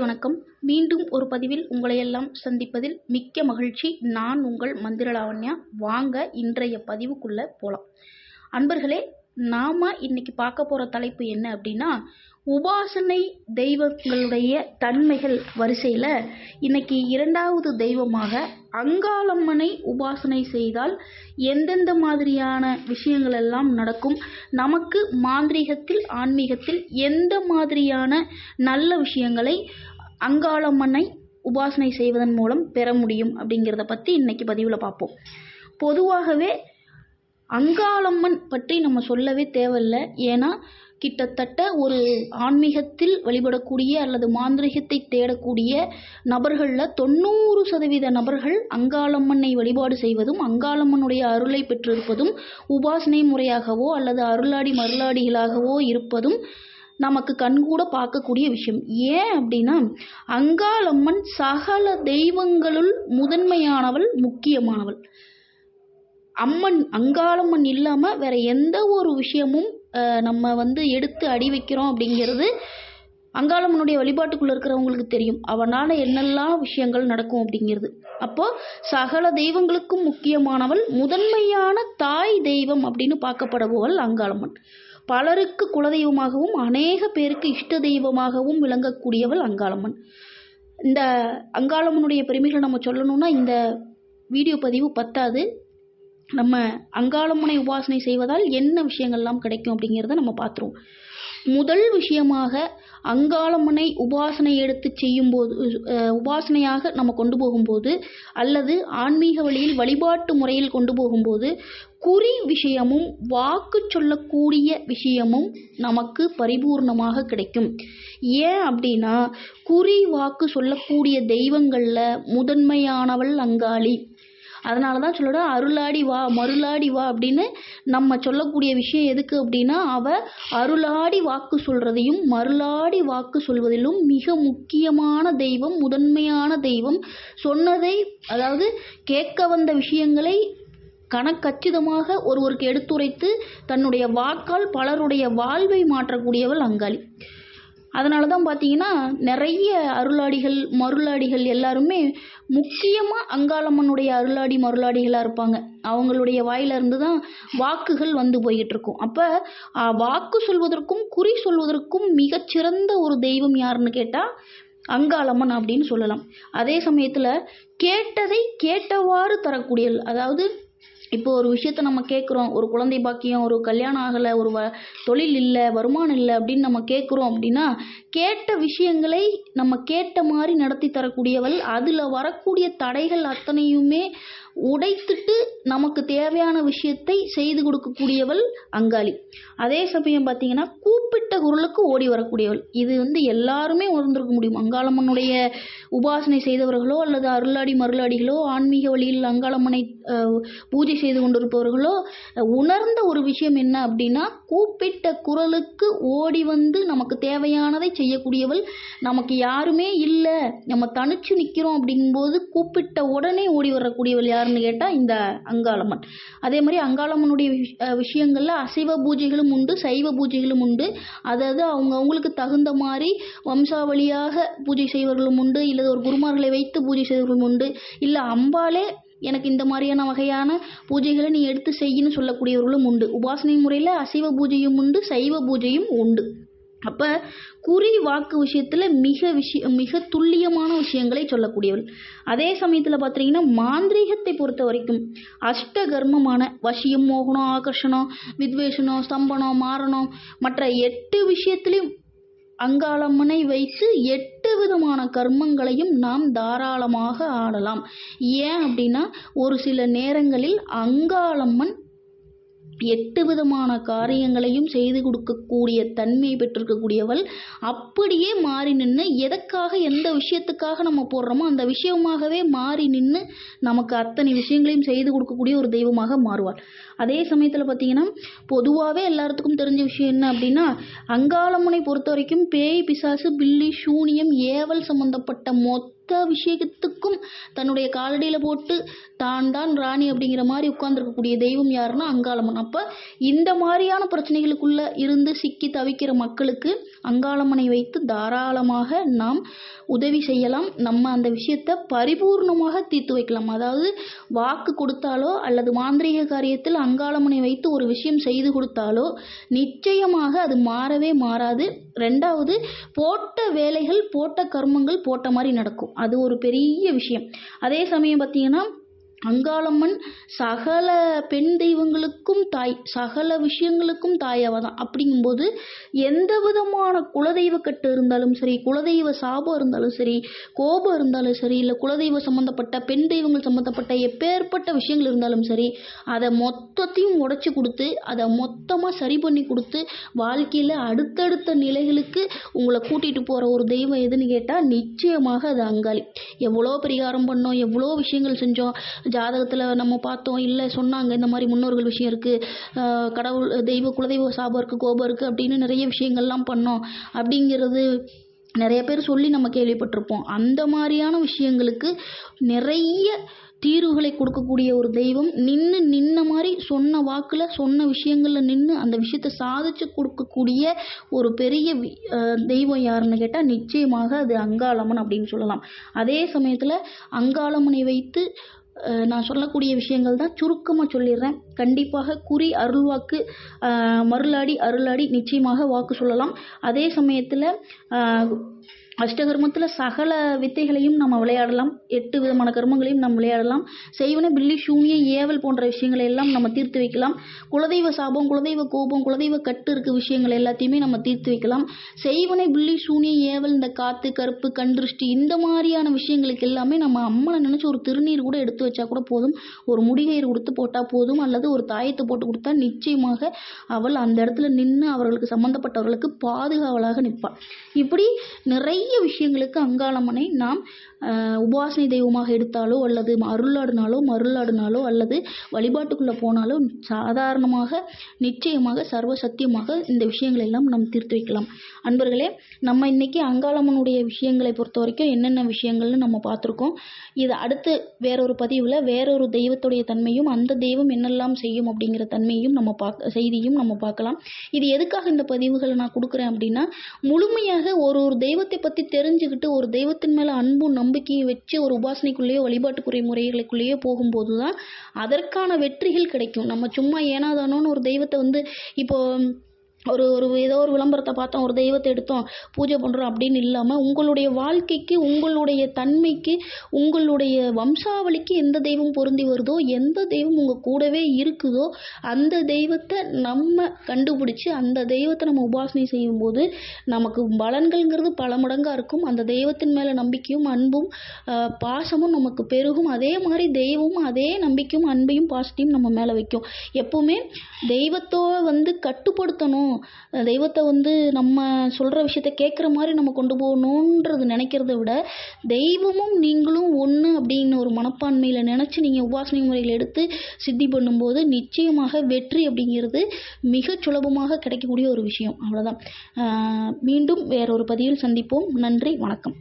காலை வணக்கம். மீண்டும் ஒரு பதிவில் உங்களை எல்லாம் சந்திப்பதில் மிக்க மகிழ்ச்சி. நான் உங்கள் மந்திரலாவண்யா. வாங்க இன்றைய பதிவுக்குள்ள போகலாம் அன்பர்களே நாம இன்னைக்கு பார்க்க போற தலைப்பு என்ன அப்படின்னா உபாசனை தெய்வங்களுடைய தன்மைகள் வரிசையில் இன்னைக்கு இரண்டாவது தெய்வமாக அங்காளம்மனை உபாசனை செய்தால் எந்தெந்த மாதிரியான விஷயங்கள் எல்லாம் நடக்கும்? நமக்கு மாந்திரீகத்தில் ஆன்மீகத்தில் எந்த மாதிரியான நல்ல விஷயங்களை அங்காளம்மனை உபாசனை செய்வதன் மூலம் பெற முடியும் அப்படிங்கிறத பற்றி இன்னைக்கு பதிவில் பார்ப்போம். பொதுவாகவே அங்காளம்மன் பற்றி நம்ம சொல்லவே தேவையில்லை. ஏன்னா கிட்டத்தட்ட ஒரு ஆன்மீகத்தில் வழிபடக்கூடிய அல்லது மாந்திரிகத்தை தேடக்கூடிய நபர்களில் தொண்ணூறு சதவீத நபர்கள் அங்காளம்மனை வழிபாடு செய்வதும் அங்காளம்மனுடைய அருளை பெற்றிருப்பதும் உபாசனை முறையாகவோ அல்லது அருளாடி மருளாடிகளாகவோ இருப்பதும் நமக்கு கண்கூட பார்க்கக்கூடிய விஷயம். ஏன் அப்படின்னா அங்காளம்மன் சகல தெய்வங்களுள் முதன்மையானவள் முக்கியமானவள். அம்மன் அங்காளம்மன் இல்லாமல் வேற எந்த ஒரு விஷயமும் நம்ம வந்து எடுத்து அடி வைக்கிறோம் அப்படிங்கிறது அங்காளம்மனுடைய வழிபாட்டுக்குள்ளே இருக்கிறவங்களுக்கு தெரியும். அவனால் என்னெல்லாம் விஷயங்கள் நடக்கும் அப்படிங்கிறது. அப்போது சகல தெய்வங்களுக்கும் முக்கியமானவள் முதன்மையான தாய் தெய்வம் அப்படின்னு பார்க்கப்படுபவள் அங்காளம்மன். பலருக்கு குலதெய்வமாகவும் அநேக பேருக்கு இஷ்ட தெய்வமாகவும் விளங்கக்கூடியவள் அங்காளம்மன். இந்த அங்காளம்மனுடைய பெருமைகளை நம்ம சொல்லணும்னா இந்த வீடியோ பதிவு பத்தாது. நம்ம அங்காளம்மனை உபாசனை செய்வதால் என்ன விஷயங்கள்லாம் கிடைக்கும் அப்படிங்கிறத நம்ம பார்த்துருவோம். முதல் விஷயமாக அங்காளம்மனை உபாசனை எடுத்து செய்யும்போது உபாசனையாக நம்ம கொண்டு போகும்போது அல்லது ஆன்மீக வழியில் வழிபாட்டு முறையில் கொண்டு போகும்போது குறி விஷயமும் வாக்கு சொல்லக்கூடிய விஷயமும் நமக்கு பரிபூர்ணமாக கிடைக்கும். ஏன் அப்படின்னா குறி வாக்கு சொல்லக்கூடிய தெய்வங்களில் முதன்மையானவள் அங்காளி. அதனால தான் சொல்கிறேன் அருளாடி வா மருளாடி வா அப்படின்னு நம்ம சொல்லக்கூடிய விஷயம் எதுக்கு அப்படின்னா அவ அருளாடி வாக்கு சொல்றதையும் மருளாடி வாக்கு சொல்வதிலும் மிக முக்கியமான தெய்வம் முதன்மையான தெய்வம். சொன்னதை அதாவது கேட்க வந்த விஷயங்களை கணக்கச்சிதமாக ஒருவருக்கு எடுத்துரைத்து தன்னுடைய வாக்கால் பலருடைய வாழ்வை மாற்றக்கூடியவள் அங்காளி. அதனால தான் பார்த்தீங்கன்னா நிறைய அருளாடிகள் மருளாடிகள் எல்லாருமே முக்கியமாக அங்காளம்மனுடைய அருளாடி மருளாடிகளாக இருப்பாங்க. அவங்களுடைய வாயிலிருந்து தான் வாக்குகள் வந்து போய்கிட்டு இருக்கும் அப்போ வாக்கு சொல்வதற்கும் குறி சொல்வதற்கும் மிகச்சிறந்த ஒரு தெய்வம் யாருன்னு கேட்டால் அங்காளம்மன் அப்படின்னு சொல்லலாம். அதே சமயத்தில் கேட்டதை கேட்டவாறு தரக்கூடியல் அதாவது இப்போ ஒரு விஷயத்த நம்ம கேட்குறோம் ஒரு குழந்தை பாக்கியம் ஒரு கல்யாணம் ஆகலை ஒரு வ தொழில் இல்லை வருமானம் இல்லை அப்படின்னு நம்ம கேட்குறோம் அப்படின்னா கேட்ட விஷயங்களை நம்ம கேட்ட மாதிரி நடத்தி தரக்கூடியவள் அதில் வரக்கூடிய தடைகள் அத்தனையுமே உடைத்துட்டு நமக்கு தேவையான விஷயத்தை செய்து கொடுக்கக்கூடியவள் அங்காளி. அதே சமயம் பார்த்தீங்கன்னா கூப்பிட்ட குரலுக்கு ஓடி வரக்கூடியவள். இது வந்து எல்லாருமே உணர்ந்திருக்க முடியும். அங்காளம்மனுடைய உபாசனை செய்தவர்களோ அல்லது அருளாடி மருளாடிகளோ ஆன்மீக வழியில் அங்காளம்மனை பூஜை பூஜை செய்து கொண்டிருப்பவர்களோ உணர்ந்த ஒரு விஷயம் என்ன அப்படின்னா கூப்பிட்ட குரலுக்கு ஓடி வந்து நமக்கு தேவையானதை செய்யக்கூடியவள் நமக்கு யாருமே இல்லை நம்ம தனிச்சு நிற்கிறோம் அப்படிங்கும்போது கூப்பிட்ட உடனே ஓடி வரக்கூடியவள் யாருன்னு கேட்டால் இந்த அங்காளம்மன். அதே மாதிரி அங்காளம்மனுடைய விஷயங்களில் அசைவ பூஜைகளும் உண்டு சைவ பூஜைகளும் உண்டு. அதாவது அவங்க அவங்களுக்கு தகுந்த மாதிரி வம்சாவளியாக பூஜை செய்வர்களும் உண்டு இல்லை ஒரு குருமார்களை வைத்து பூஜை செய்வர்களும் உண்டு. இல்லை அம்பாலே எனக்கு இந்த மாதிரியான வகையான பூஜைகளை நீ எடுத்து செய்யின்னு சொல்லக்கூடியவர்களும் உண்டு. உபாசனை முறையில் அசைவ பூஜையும் உண்டு சைவ பூஜையும் உண்டு. அப்போ குறி வாக்கு விஷயத்தில் மிக விஷய மிக துல்லியமான விஷயங்களை சொல்லக்கூடியவள் அதே சமயத்தில் பார்த்தீங்கன்னா மாந்திரீகத்தை பொறுத்த வரைக்கும் அஷ்டகர்மமான வசியம் மோகனம் ஆகர்ஷணம் வித்வேஷனம் ஸ்தம்பனம் மாரணம் மற்ற எட்டு விஷயத்துலையும் அங்காளம்மனை வைத்து எட்டு விதமான கர்மங்களையும் நாம் தாராளமாக ஆடலாம். ஏன் அப்படின்னா ஒரு சில நேரங்களில் அங்காளம்மன் எட்டு விதமான காரியங்களையும் செய்து கொடுக்கக்கூடிய தன்மை பெற்றிருக்கக்கூடியவள். அப்படியே மாறி நின்று எதற்காக எந்த விஷயத்துக்காக நம்ம போடுறோமோ அந்த விஷயமாகவே மாறி நின்று நமக்கு அத்தனை விஷயங்களையும் செய்து கொடுக்கக்கூடிய ஒரு தெய்வமாக மாறுவாள். அதே சமயத்தில் பார்த்தீங்கன்னா பொதுவாகவே எல்லாத்துக்கும் தெரிஞ்ச விஷயம் என்ன அப்படின்னா அங்காளம்மனை பொறுத்த வரைக்கும் பேய் பிசாசு பில்லி சூனியம் ஏவல் சம்பந்தப்பட்ட மொத்த விஷயத்துக்கும் தன்னுடைய காலடியில் போட்டு தான் தான் ராணி அப்படிங்கிற மாதிரி உட்கார்ந்துருக்கக்கூடிய தெய்வம் யாருன்னா அங்காளம்மன். அப்போ இந்த மாதிரியான பிரச்சனைகளுக்குள்ள இருந்து சிக்கி தவிக்கிற மக்களுக்கு அங்காளம்மனை வைத்து தாராளமாக நாம் உதவி செய்யலாம். நம்ம அந்த விஷயத்தை பரிபூர்ணமாக தீர்த்து வைக்கலாம். அதாவது வாக்கு கொடுத்தாலோ அல்லது மாந்திரீக காரியத்தில் அங்காளம்மனை வைத்து ஒரு விஷயம் செய்து கொடுத்தாலோ நிச்சயமாக அது மாறவே மாறாது. ரெண்டாவது போட்ட வேலைகள் போட்ட கர்மங்கள் போட்ட மாதிரி நடக்கும். அது ஒரு பெரிய விஷயம். அதே சமயம் பார்த்தீங்கன்னா அங்காளம்மன் சகல பெண் தெய்வங்களுக்கும் தாய் சகல விஷயங்களுக்கும் தாய் தான் அப்படிங்கும்போது எந்த விதமான குலதெய்வ கட்டு இருந்தாலும் சரி குலதெய்வ சாபம் இருந்தாலும் சரி கோபம் இருந்தாலும் சரி இல்லை குலதெய்வ சம்மந்தப்பட்ட பெண் தெய்வங்கள் சம்மந்தப்பட்ட எப்பேற்பட்ட விஷயங்கள் இருந்தாலும் சரி அதை மொத்தத்தையும் உடச்சி கொடுத்து அதை மொத்தமாக சரி பண்ணி கொடுத்து வாழ்க்கையில் அடுத்தடுத்த நிலைகளுக்கு உங்களை கூட்டிகிட்டு போகிற ஒரு தெய்வம் எதுன்னு கேட்டால் நிச்சயமாக அது அங்காளி. எவ்வளோ பரிகாரம் பண்ணோம் எவ்வளோ விஷயங்கள் செஞ்சோம் ஜாதகத்தில் நம்ம பார்த்தோம் இல்லை சொன்னாங்க இந்த மாதிரி முன்னோர்கள் விஷயம் இருக்குது கடவுள் தெய்வ குலதெய்வ சாபம் இருக்குது கோபம் இருக்குது அப்படின்னு நிறைய விஷயங்கள்லாம் பண்ணோம். அப்படிங்கிறது நிறைய பேர் சொல்லி நம்ம கேள்விப்பட்டிருப்போம். அந்த மாதிரியான விஷயங்களுக்கு நிறைய தீர்வுகளை கொடுக்கக்கூடிய ஒரு தெய்வம் நின்று நின்ன மாதிரி சொன்ன வாக்கில் சொன்ன விஷயங்களில் நின்று அந்த விஷயத்தை சாதிச்சு கொடுக்கக்கூடிய ஒரு பெரிய வி- தெய்வம் யாருன்னு கேட்டால் நிச்சயமாக அது அங்காளம்மன் அப்படின்னு சொல்லலாம். அதே சமயத்தில் அங்காளம்மனை வைத்து நான் சொல்லக்கூடிய விஷயங்கள் தான் சுருக்கமாக சொல்லிடுறேன். கண்டிப்பாக குறி அருள்வாக்கு மருளாடி அருளாடி நிச்சயமாக வாக்கு சொல்லலாம். அதே சமயத்தில் அஷ்டகர்மத்தில் சகல வித்தைகளையும் நம்ம விளையாடலாம். எட்டு விதமான கர்மங்களையும் நம்ம விளையாடலாம். செய்வன பில்லி சூனிய ஏவல் போன்ற விஷயங்களை எல்லாம் நம்ம தீர்த்து வைக்கலாம். குலதெய்வ சாபம் குலதெய்வ கோபம் குலதெய்வ கட்டு இருக்க விஷயங்கள் எல்லாத்தையுமே நம்ம தீர்த்து வைக்கலாம். செய்வனை பில்லி சூனிய ஏவல் இந்த காத்து கருப்பு கண்டிருஷ்டி இந்த மாதிரியான விஷயங்களுக்கு எல்லாமே நம்ம அம்மனை நினச்சி ஒரு திருநீர் கூட எடுத்து வச்சா கூட போதும். ஒரு முடிகயிறு கொடுத்து போட்டால் போதும். அல்லது ஒரு தாயத்தை போட்டு கொடுத்தா நிச்சயமாக அவள் அந்த இடத்துல நின்று அவர்களுக்கு சம்பந்தப்பட்டவர்களுக்கு பாதுகாவலாக நிற்பாள். இப்படி நிறைய விஷயங்களுக்கு அங்காளம்மனை நாம் உபாசனை தெய்வமாக எடுத்தாலோ அல்லது அருளாடினாலோ மருளாடினாலோ அல்லது வழிபாட்டுக்குள்ளே போனாலோ சாதாரணமாக நிச்சயமாக சர்வ சத்தியமாக இந்த விஷயங்களை எல்லாம் நாம் தீர்த்து வைக்கலாம். அன்பர்களே நம்ம இன்றைக்கி அங்காளம்மனுடைய விஷயங்களை பொறுத்த வரைக்கும் என்னென்ன விஷயங்கள்னு நம்ம பார்த்துருக்கோம். இது அடுத்து வேறொரு பதிவில் வேறொரு தெய்வத்துடைய தன்மையும் அந்த தெய்வம் என்னெல்லாம் செய்யும் அப்படிங்கிற தன்மையும் நம்ம பார்க்க செய்தியும் நம்ம பார்க்கலாம். இது எதுக்காக இந்த பதிவுகளை நான் கொடுக்குறேன் அப்படின்னா முழுமையாக ஒரு ஒரு தெய்வத்தை பற்றி தெரிஞ்சுக்கிட்டு ஒரு தெய்வத்தின் மேலே அன்பும் நம்பிக்கையும் வச்சு ஒரு உபாசனைக்குள்ளேயோ வழிபாட்டுக்குரிய முறைகளுக்குள்ளேயோ போகும்போது தான் அதற்கான வெற்றிகள் கிடைக்கும். நம்ம சும்மா ஏனாதானோன்னு ஒரு தெய்வத்தை வந்து இப்போ ஒரு ஒரு ஏதோ ஒரு விளம்பரத்தை பார்த்தோம் ஒரு தெய்வத்தை எடுத்தோம் பூஜை பண்ணுறோம் அப்படின்னு இல்லாமல் உங்களுடைய வாழ்க்கைக்கு உங்களுடைய தன்மைக்கு உங்களுடைய வம்சாவளிக்கு எந்த தெய்வம் பொருந்தி வருதோ எந்த தெய்வம் உங்கள் கூடவே இருக்குதோ அந்த தெய்வத்தை நம்ம கண்டுபிடிச்சி அந்த தெய்வத்தை நம்ம உபாசனை செய்யும்போது நமக்கு பலன்கள்ங்கிறது பல மடங்காக இருக்கும். அந்த தெய்வத்தின் மேலே நம்பிக்கையும் அன்பும் பாசமும் நமக்கு பெருகும். அதே மாதிரி தெய்வமும் அதே நம்பிக்கையும் அன்பையும் பாசத்தையும் நம்ம மேலே வைக்கும். எப்போவுமே தெய்வத்தோ வந்து கட்டுப்படுத்தணும். தெய்வத்தை வந்து நம்ம சொல்கிற விஷயத்த கேட்குற மாதிரி நம்ம கொண்டு போகணுன்றது நினைக்கிறத விட தெய்வமும் நீங்களும் ஒன்று அப்படின்னு ஒரு மனப்பான்மையில் நினச்சி நீங்கள் உபாசனை முறையில் எடுத்து சித்தி பண்ணும்போது நிச்சயமாக வெற்றி அப்படிங்கிறது மிக சுலபமாக கிடைக்கக்கூடிய ஒரு விஷயம். அவ்வளோதான் மீண்டும் வேறொரு பதிவில் சந்திப்போம். நன்றி வணக்கம்.